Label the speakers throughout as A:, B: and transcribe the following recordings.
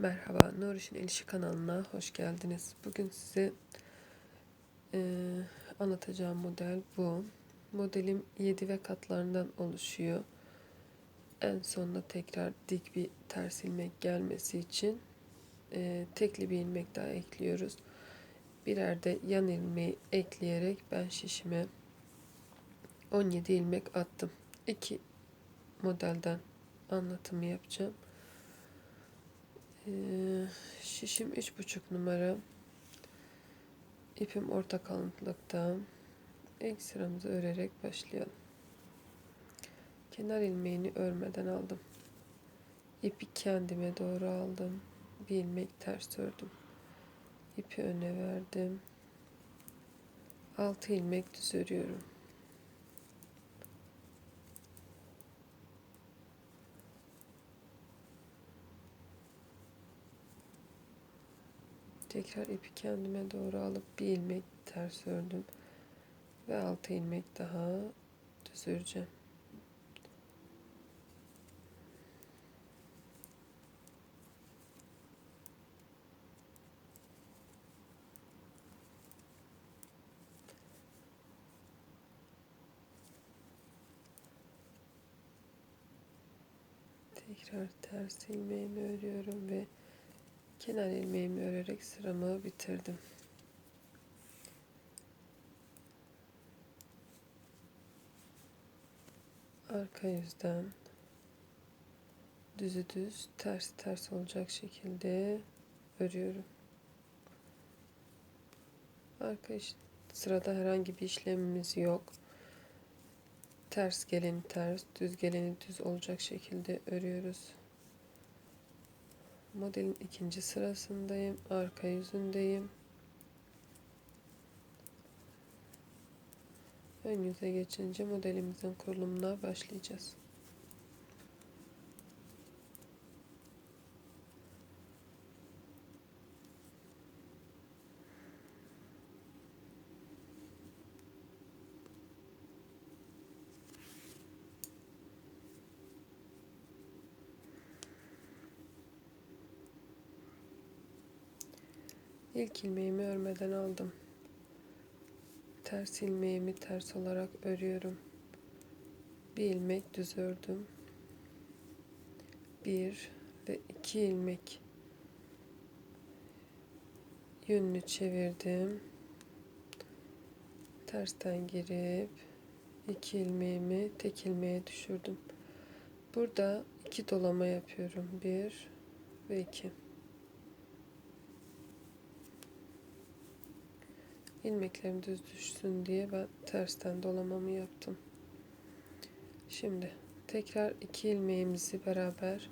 A: Merhaba, Nuriş'in Elişi kanalına hoş geldiniz. Bugün size e, anlatacağım model bu. Modelim 7 ve katlarından oluşuyor. En sonunda tekrar dik bir ters ilmek gelmesi için e, tekli bir ilmek daha ekliyoruz. Birer de yan ilmeği ekleyerek ben şişime 17 ilmek attım. İki modelden anlatımı yapacağım. Ee, şişim üç buçuk numara. İpim orta kalınlıkta. İlk sıramızı örerek başlayalım. Kenar ilmeğini örmeden aldım. İpi kendime doğru aldım. Bir ilmek ters ördüm. İpi öne verdim. Altı ilmek düz örüyorum. Tekrar ipi kendime doğru alıp bir ilmek ters ördüm. Ve altı ilmek daha düz öreceğim. Tekrar ters ilmeğimi örüyorum ve kenar ilmeğimi örerek sıramı bitirdim. Arka yüzden düzü düz ters ters olacak şekilde örüyorum. Arka sırada herhangi bir işlemimiz yok. Ters geleni ters, düz geleni düz olacak şekilde örüyoruz. Modelin ikinci sırasındayım. Arka yüzündeyim. Ön yüze geçince modelimizin kurulumuna başlayacağız. İlk ilmeğimi örmeden aldım. Ters ilmeğimi ters olarak örüyorum. Bir ilmek düz ördüm. Bir ve iki ilmek yönünü çevirdim. Tersten girip iki ilmeğimi tek ilmeğe düşürdüm. Burada iki dolama yapıyorum. Bir ve iki. İlmeklerim düz düşsün diye ben tersten dolamamı yaptım. Şimdi tekrar iki ilmeğimizi beraber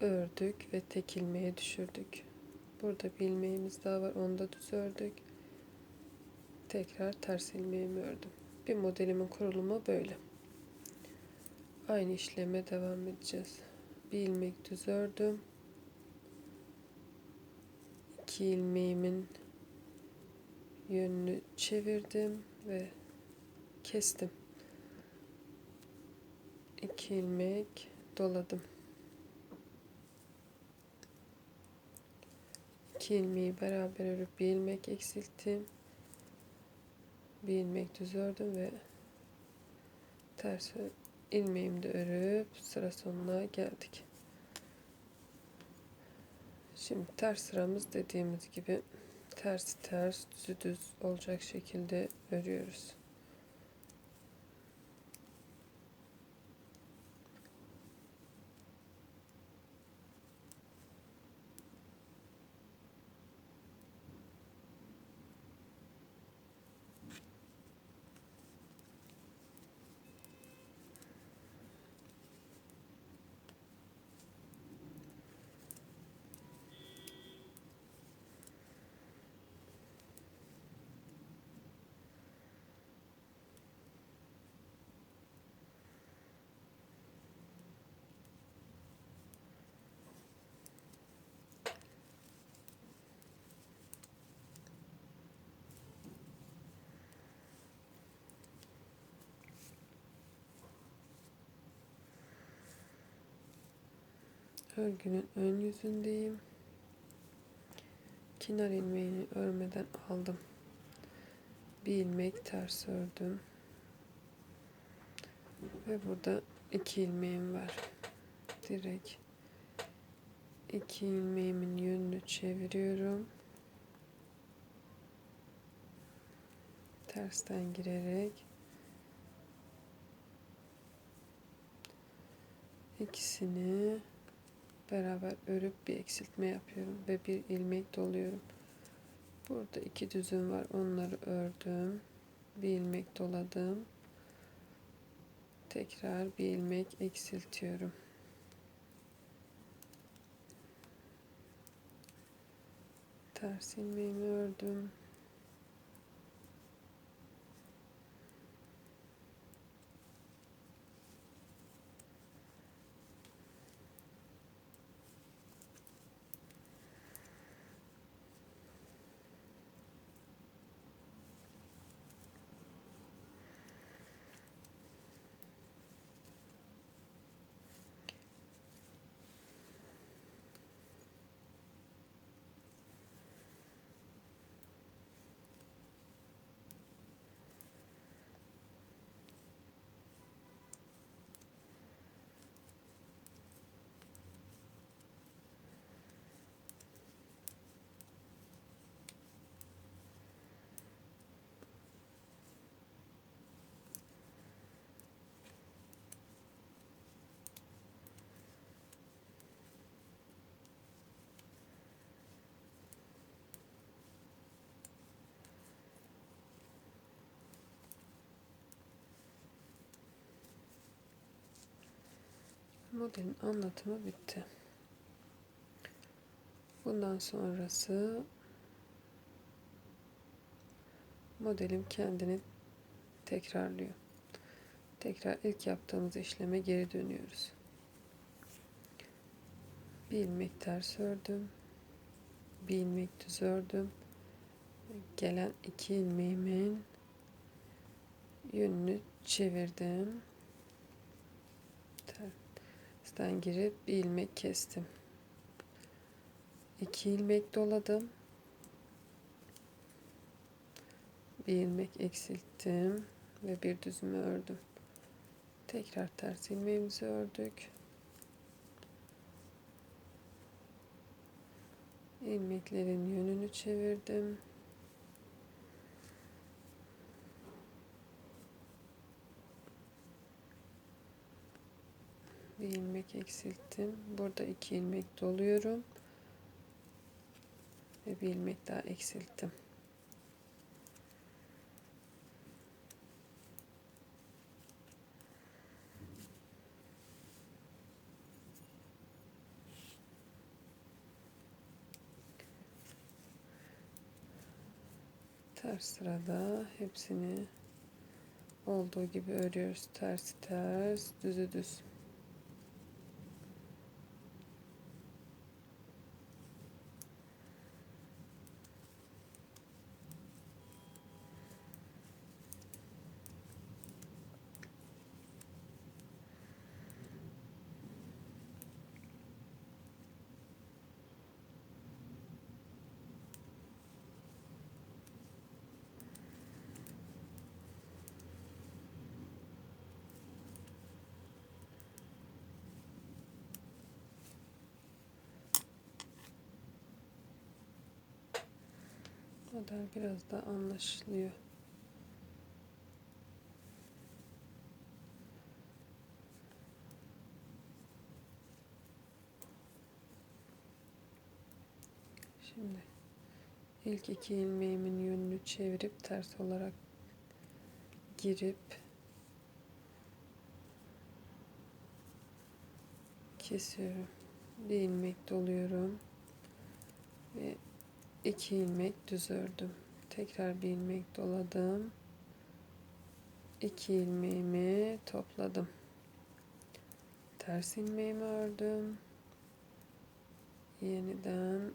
A: ördük ve tek ilmeğe düşürdük. Burada bir ilmeğimiz daha var. Onu da düz ördük. Tekrar ters ilmeğimi ördüm. Bir modelimin kurulumu böyle. Aynı işleme devam edeceğiz. Bir ilmek düz ördüm. İki ilmeğimin yönünü çevirdim ve kestim. İki ilmek doladım. İki ilmeği beraber örüp bir ilmek eksilttim. Bir ilmek düz ördüm ve ters ilmeğimi de örüp sıra sonuna geldik. Şimdi ters sıramız dediğimiz gibi ters ters düzü düz olacak şekilde örüyoruz. Örgünün ön yüzündeyim. Kenar ilmeğini örmeden aldım. Bir ilmek ters ördüm. Ve burada iki ilmeğim var. Direkt iki ilmeğimin yönünü çeviriyorum. Tersten girerek ikisini beraber örüp bir eksiltme yapıyorum ve bir ilmek doluyorum. Burada iki düzüm var. Onları ördüm. Bir ilmek doladım. Tekrar bir ilmek eksiltiyorum. Ters ilmeğimi ördüm. Modelin anlatımı bitti. Bundan sonrası modelim kendini tekrarlıyor. Tekrar ilk yaptığımız işleme geri dönüyoruz. Bir ilmek ters ördüm. Bir ilmek düz ördüm. Gelen iki ilmeğimin yönünü çevirdim. Tersten girip bir ilmek kestim. İki ilmek doladım. Bir ilmek eksilttim ve bir düzümü ördüm. Tekrar ters ilmeğimizi ördük. ilmeklerin yönünü çevirdim. Bir ilmek eksilttim. Burada iki ilmek doluyorum. Ve bir ilmek daha eksilttim. Ters sırada hepsini olduğu gibi örüyoruz. Ters ters, düzü düz. Model biraz da anlaşılıyor. Şimdi ilk iki ilmeğimin yönünü çevirip ters olarak girip kesiyorum. Bir ilmek doluyorum ve 2 ilmek düz ördüm. Tekrar bir ilmek doladım. 2 ilmeğimi topladım. Ters ilmeğimi ördüm. Yeniden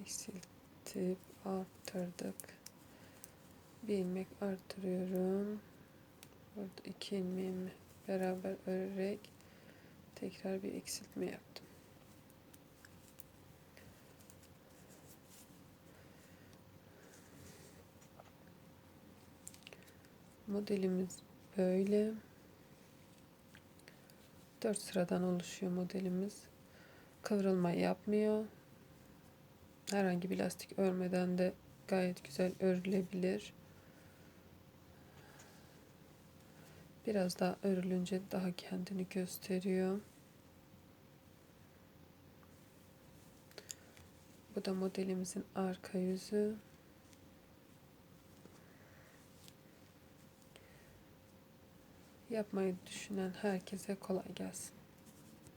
A: eksiltip arttırdık. Bir ilmek arttırıyorum. Burada iki ilmeğimi beraber örerek tekrar bir eksiltme yaptım. Modelimiz böyle. 4 sıradan oluşuyor modelimiz. Kıvrılma yapmıyor. Herhangi bir lastik örmeden de gayet güzel örülebilir. Biraz daha örülünce daha kendini gösteriyor. Bu da modelimizin arka yüzü. Yapmayı düşünen herkese kolay gelsin.